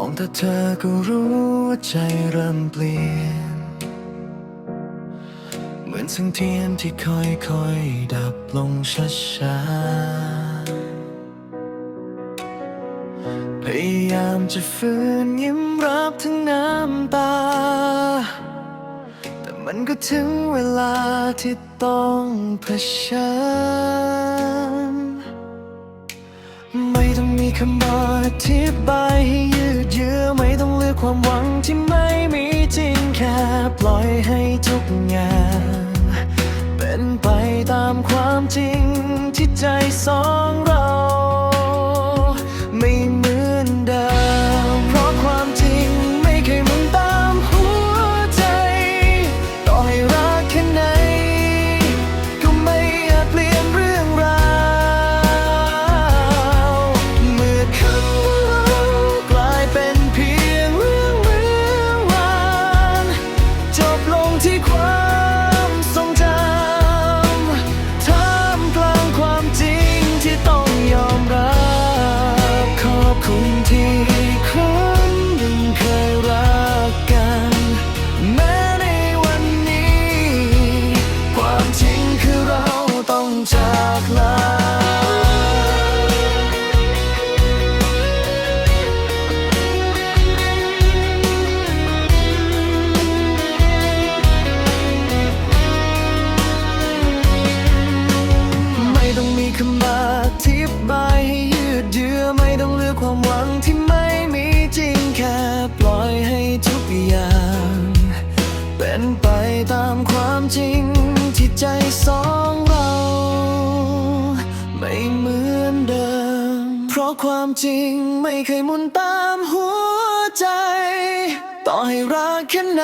องแต่เธอก็รู้ว่าใจเริ่มเปลี่ยน เหมือนแสังเทียนที่ค่อยๆ ดับลงช้าๆ พยายามจะฝืนยิ้มรับทั้งน้ำตา แต่มันก็ถึงเวลาที่ต้องเผชิญ คำอธิบายให้ยืดเยื้อไม่ต้องเลือกความหวังที่ไม่มีจริงแค่ปล่อยให้ทุกอย่างเป็นไปตามความจริงที่ใจสอง ราะความจริงไม่เคยมุนตามหัวใจ ต่อให้รักแค่ไหน